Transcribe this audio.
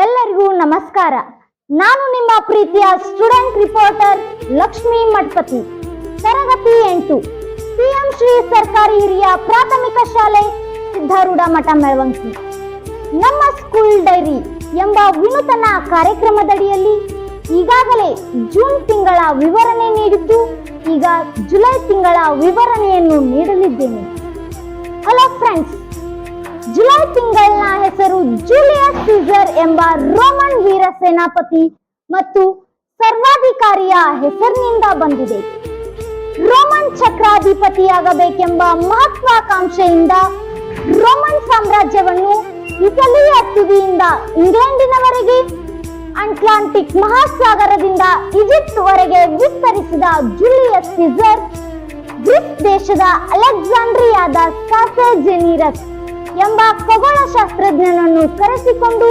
ಎಲ್ಲರಿಗೂ ನಮಸ್ಕಾರ. ನಾನು ನಿಮ್ಮ ಪ್ರೀತಿಯ ಸ್ಟೂಡೆಂಟ್ ರಿಪೋರ್ಟರ್ ಲಕ್ಷ್ಮೀ ಮಠಪತಿ ತರಗತಿ ಎಂಟು. ಸಿಎಂ ಶ್ರೀ ಸರ್ಕಾರಿ ಹಿರಿಯ ಪ್ರಾಥಮಿಕ ಶಾಲೆ ಸಿದ್ಧಾರೂಢ ಮಠ ಮೆಳವಂಕಿ ನಮ್ಮ ಸ್ಕೂಲ್ ಡೈರಿ ಎಂಬ ವಿನೂತನ ಕಾರ್ಯಕ್ರಮದಡಿಯಲ್ಲಿ ಈಗಾಗಲೇ ಜೂನ್ ತಿಂಗಳ ವಿವರಣೆ ನೀಡಿದ್ದು, ಈಗ ಜುಲೈ ತಿಂಗಳ ವಿವರಣೆಯನ್ನು ನೀಡಲಿದ್ದೇನೆ. ಹಲೋ ಫ್ರೆಂಡ್ಸ್ ಎಂಬ ರೋಮನ್ ವೀರ ಸೇನಾಪತಿ ಮತ್ತು ಸರ್ವಾಧಿಕಾರಿಯ ಹೆಸರಿನಿಂದ ಬಂದಿದೆ. ರೋಮನ್ ಚಕ್ರಾಧಿಪತಿಯಾಗಬೇಕೆಂಬ ಮಹತ್ವಾಕಾಂಕ್ಷೆಯಿಂದ ರೋಮನ್ ಸಾಮ್ರಾಜ್ಯವನ್ನು ಇಟಲಿಯ ತುದಿಯಿಂದ ಇಂಗ್ಲೆಂಡಿನವರೆಗೆ, ಅಟ್ಲಾಂಟಿಕ್ ಮಹಾಸಾಗರದಿಂದ ಈಜಿಪ್ಟ್ ವರೆಗೆ ವಿಸ್ತರಿಸಿದ ಜೂಲಿಯಸ್ ಸೀಸರ್ ಗ್ರೀಸ್ ದೇಶದ ಅಲೆಕ್ಸಾಂಡ್ರಿಯಾದ ಸಾಸೆಜೆನಿರಸ್ ಎಂಬ ಖಗೋಳಶಾಸ್ತ್ರಜ್ಞನನ್ನು ಕರೆಸಿಕೊಂಡು